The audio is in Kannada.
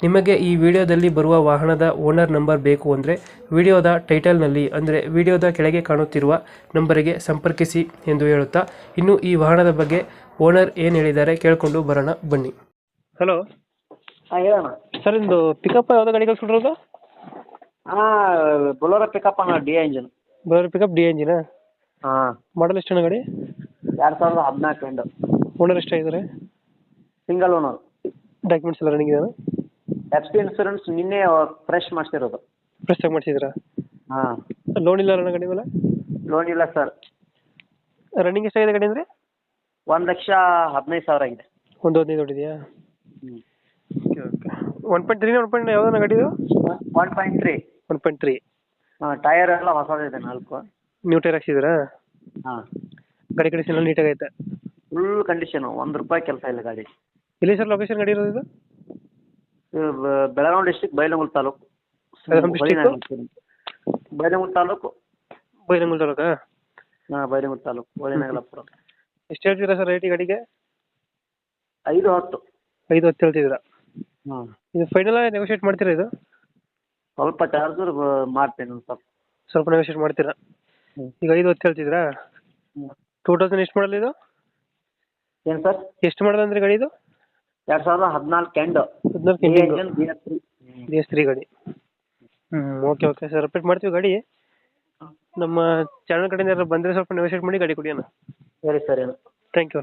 ನಿಮಗೆ ಈ ವಿಡಿಯೋದಲ್ಲಿ ಬರುವ ವಾಹನದ ಓನರ್ ನಂಬರ್ ಬೇಕು ಅಂದರೆ ವಿಡಿಯೋದ ಟೈಟಲ್ನಲ್ಲಿ ಅಂದರೆ ವಿಡಿಯೋದ ಕೆಳಗೆ ಕಾಣುತ್ತಿರುವ ನಂಬರಿಗೆ ಸಂಪರ್ಕಿಸಿ ಎಂದು ಹೇಳುತ್ತಾ ಇನ್ನು ಈ ವಾಹನದ ಬಗ್ಗೆ ಓನರ್ ಏನು ಹೇಳಿದ್ದಾರೆ ಕೇಳಿಕೊಂಡು ಬರೋಣ ಬನ್ನಿ. ಹಲೋ ಹಾಂ ಸರ್ ಇಂದು ಪಿಕಪ್ ಯಾವ್ದು ಗಾಡಿ ಕಳ್ಸ್ಕೊಡ್ರೋದು ಹಾಂ ಬೊಲೊರ ಪಿಕಪ್ ಅಣ್ಣ ಡಿ ಇಂಜಿನ್ ಬರೋರು ಪಿಕಪ್ ಡಿ ಎಂಜಿನ ಹಾಂ. ಮಾಡಲ್ ಎಷ್ಟು ಗಾಡಿ? ಎರಡು ಸಾವಿರದ ಹದಿನಾಲ್ಕು ಓನರ್ ಓನರ್ ಎಷ್ಟಾಗಿದ್ದಾರೆ ಸಿಂಗಲ್ ಓನರ್ ಡಾಕ್ಯುಮೆಂಟ್ಸ್ ಎಲ್ಲ ರನ್ನಿಂಗ್ ಇದೆ ಎಫ್ ಸಿ ಇನ್ಸೂರೆನ್ಸ್ ನಿನ್ನೆ ಫ್ರೆಶ್ ಮಾಡಿಸಿರೋದು. ಫ್ರೆಶ್ ಆಗಿ ಮಾಡಿಸಿದ್ರಾ? ಹಾಂ. ಲೋನ್ ಇಲ್ಲ ಅಣ್ಣ ಗಾಡಿ ಮೇಲೆ? ಲೋನ್ ಇಲ್ಲ ಸರ್ ರನ್ನಿಂಗ್ ಎಷ್ಟಾಗಿದೆ ಗಾಡಿ ಅಂದರೆ? ಒಂದು ಲಕ್ಷ ಹದಿನೈದು ಸಾವಿರ ಆಗಿದೆ. ಒಂದು ಹದಿನೈದು ಹೊಡಿದೆಯಾ ಹ್ಞೂ okay okay one point three one point ಯಾವುದನ್ನ ಗಾಡಿದು? One point three one point three ಹಾಂ ಟೈರ್ ಎಲ್ಲ ಹೊಸದಿದೆ ನಾಲ್ಕು. ನ್ಯೂ ಟೈರ್ ಹಾಕ್ಸಿದ್ದೀರಾ ಹಾಂ. ಗಾಡಿ ಕಂಡೀಷನ್ ಎಲ್ಲ ನೀಟಾಗೈತೆ ಫುಲ್ ಕಂಡೀಷನು ಒಂದು ರೂಪಾಯಿ ಕೆಲಸ ಇಲ್ಲ ಗಾಡಿ. ಇಲ್ಲಿ ಸರ್ ಲೊಕೇಶನ್ ಗಾಡಿ ಇರೋದು ಇದು? ಬೆಳಗಾವಿ ಡಿಸ್ಟಿಕ್ ಬೈಲಹೊಂಗಲ ತಾಲೂಕು. ಬೆಳಗಾವಿ ತಾಲ್ಲೂಕು ಬೈಲಹೊಂಗಲ ತಾಲೂಕು. ಬೈರಂಗುಲ್ ತಾಲೂಕಾ. ಹಾಂ ಬೈಲಹೊಂಗಲ ತಾಲೂಕು ಹೊಳೆನಗರಪುರ ಎಷ್ಟು ಹೇಳ್ತೀರಾ ಸರ್ ರೇಟ್ ಈ ಗಾಡಿಗೆ? ಐದು ಹತ್ತು. ಐದು ಹತ್ತು ಹೇಳ್ತಿದ್ದೀರಾ? ಹಾಂ. ಇದು ಫೈನಲ್ ನೆಗೋಷಿಯೇಟ್ ಮಾಡ್ತೀರಾ ಇದು? ಸ್ವಲ್ಪ ಚಾರ್ಜ್ ಮಾಡ್ತೇನೆ ಒಂದು ಸ್ವಲ್ಪ. ಸ್ವಲ್ಪ ನೆಗೋಷಿಯೇಟ್ ಮಾಡ್ತೀರಾ? ಈಗ ಐದು ಹತ್ತು ಹೇಳ್ತಿದ್ದೀರಾ? ಟೂ ತೌಸಂಡ್ ಎಷ್ಟು ಮಾಡಲ್ ಇದು? ಏನು ಸರ್? ಎಷ್ಟು ಮಾಡಲ್ ಅಂದ್ರೆ ಗಾಡಿ ಇದು? ಎರಡು ಸಾವಿರದ ಹದಿನಾಲ್ಕು ಎಂಡ್ ಹದಿನಾಲ್ಕು ending B S three B S three ಗಾಡಿ. ಹ್ಞೂ ಓಕೆ ಓಕೆ ಸರ್ ರಿಪೀಟ್ ಮಾಡ್ತೀವಿ ಗಾಡಿ? ನಮ್ಮ ಚಾನಲ್ ಕಡೆಯಿಂದ ಯಾರಾದ್ರು ಬಂದರೆ ಸ್ವಲ್ಪ ನೆಗೋಷಿಯೇಟ್ ಮಾಡಿ ಗಾಡಿ ಕೊಡಿ ಅಣ್ಣ. ಸರಿ ಸರಿ ಥ್ಯಾಂಕ್ ಯು